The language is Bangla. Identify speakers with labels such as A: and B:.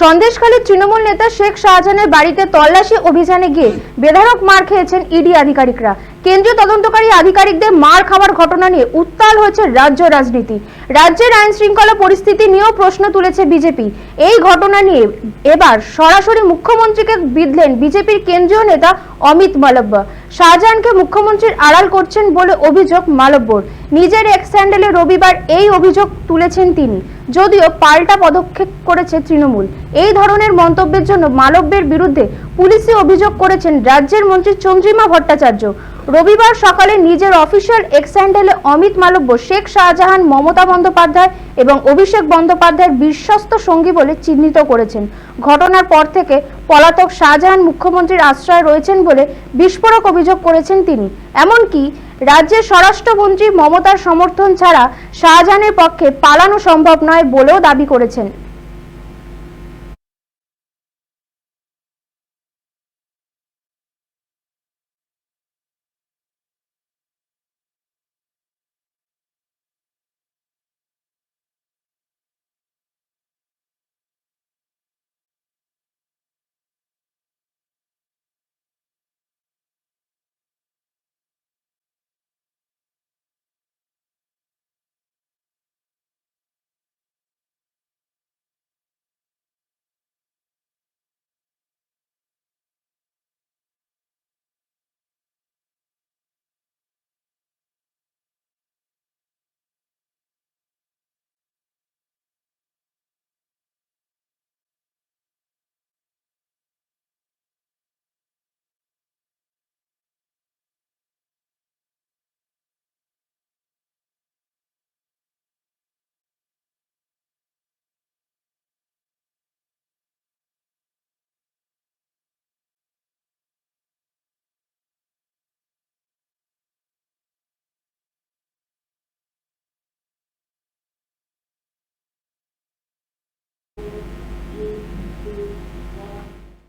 A: সন্দেশখালীর তৃণমূল নেতা শেখ শাহজাহানের বাড়িতে তল্লাশি অভিযানে গিয়ে বেধারক মার খেয়েছেন ইডি আধিকারিকরা। কেন্দ্রীয় তদন্তকারী আধিকারিকদের মার খাওয়ার ঘটনা নিয়ে উত্তাল হয়েছে রাজ্য রাজনীতি। রাজ্যের আইন শৃঙ্খলা পরিস্থিতি নিয়েও প্রশ্ন তুলেছে বিজেপি। এই ঘটনা নিয়ে এবার সরাসরি মুখ্যমন্ত্রীকে বিধলেন বিজেপির কেন্দ্রীয় নেতা অমিত মালব্য। শাহজাহানকে মুখ্যমন্ত্রীর আড়াল করছেন বলে অভিযোগ মালব্যর। নিজের এক্স স্যান্ডেলে রবিবার এই অভিযোগ তুলেছেন তিনি। যদিও পাল্টা পদক্ষেপ করেছে তৃণমূল। এই ধরনের মন্তব্যের জন্য মালব্যের বিরুদ্ধে পুলিশে অভিযোগ করেছেন রাজ্যের মন্ত্রী চন্দ্রিমা ভট্টাচার্য। রবিবার সকালে নিজের অফিসিয়াল এক্স হ্যান্ডেলে অমিত মালব্য, শেখ শাহজাহান, মমতা বন্দ্যোপাধ্যায় এবং অভিষেক বন্দ্যোপাধ্যায়ের বিশ্বস্ত সঙ্গী বলে চিহ্নিত করেছেন। ঘটনার পর থেকে পলাতক শাহজাহান মুখ্যমন্ত্রীর আশ্রয় রয়েছেন বলে বিস্ফোরক অভিযোগ করেছেন তিনি। এমনকি রাজ্যের স্বরাষ্ট্রমন্ত্রী মমতার সমর্থন ছাড়া শাহজাহানের পক্ষে পালানো সম্ভব নয় বলেও দাবি করেছেন।